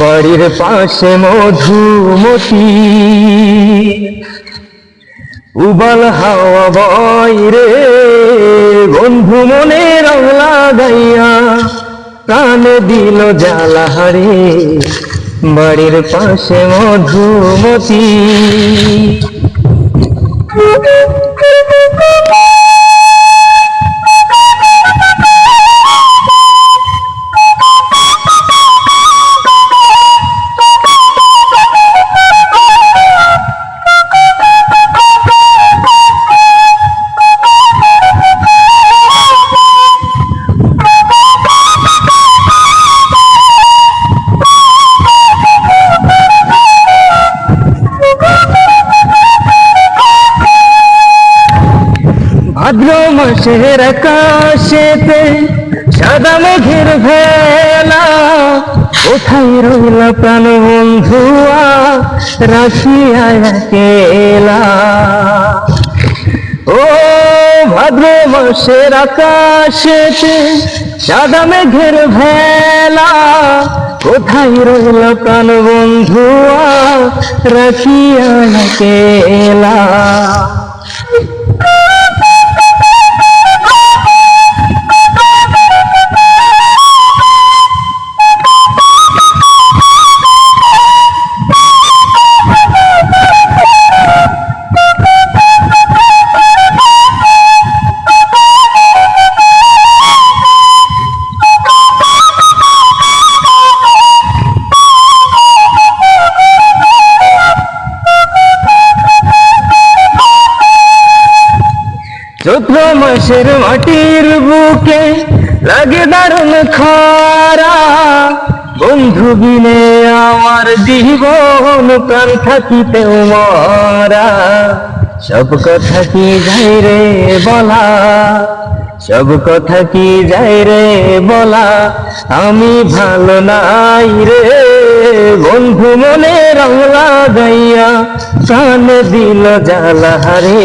বাড়ির পাশে মধুমতি। উবাল হাওয়া বয়রে বন্ধু মনে রং লাগাইয়া প্রাণে দিল জ্বালা হারে। বাড়ির পাশে মধুমতি। মাসের আকাশেতে সাদা মেঘের ভেলা। কোথায় রইল প্রাণ বন্ধুয়া রাশিয়া কেলা ও ভাদ্র মাসের আকাশেতে সাদা মেঘের ভেলা। কোথায় রইল প্রাণ বন্ধুয়া রাশিয়া কেলা মাসের মাটির বুকে লাগে দারুণ খরা। বন্ধু বিনে আমার জীবন, প্রাণ থাকিতেও মরা। সব কথা কি যাই রে বলা? সব কথা কি যাই রে বলা? আমি ভালো নাই রে। বন্ধু মনে রং লাগাইয়া প্রাণ দিল জ্বালা হারে।